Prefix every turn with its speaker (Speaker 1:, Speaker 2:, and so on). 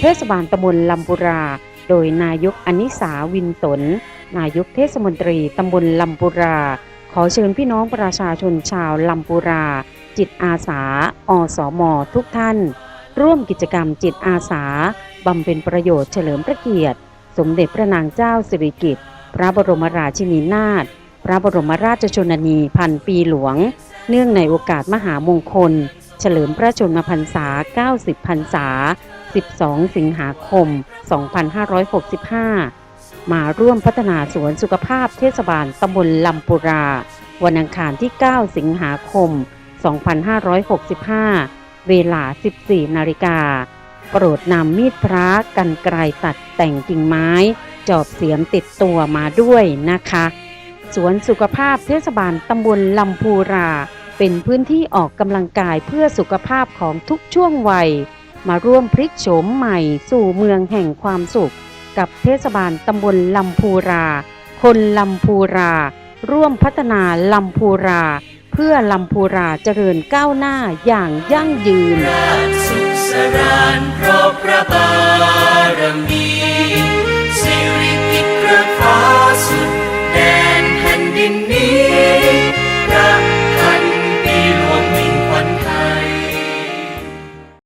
Speaker 1: เทศบาลตำบลลำปุรา โดยนายกอนิสาวินสน นายกเทศมนตรีตำบลลำปุรา ขอเชิญพี่น้องประชาชนชาวลำปุรา จิตอาสา อสม ทุกท่าน ร่วมกิจกรรมจิตอาสาบำเพ็ญประโยชน์เฉลิมพระเกียรติ สมเด็จพระนางเจ้าสิริกิติ์พระบรมราชินีนาถพระบรมราชชนนีพันปีหลวง เนื่องในโอกาสมหามงคล เฉลิมพระชนมพรรษา 90 พรรษา 12 สิงหาคม 2565 มาร่วมพัฒนาสวนสุขภาพเทศบาลตำบลลำปุรา วันอังคารที่ 9 สิงหาคม 2565 เวลา 14 นาฬิกา โปรดนำมีดพระกันไกรตัดแต่งกิ่งไม้ จอบเสียมติดตัวมาด้วยนะคะ สวนสุขภาพเทศบาลตำบลลำพูรา เป็นพื้นที่ออกกำลังกายเพื่อสุขภาพของทุกช่วงวัย มาร่วมพลิกโฉมใหม่สู่เมืองแห่งความสุข กับเทศบาลตำบลลำพูรา คนลำพูรา ร่วมพัฒนาลำพูรา เพื่อลำพูราเจริญก้าวหน้าอย่างยั่งยืน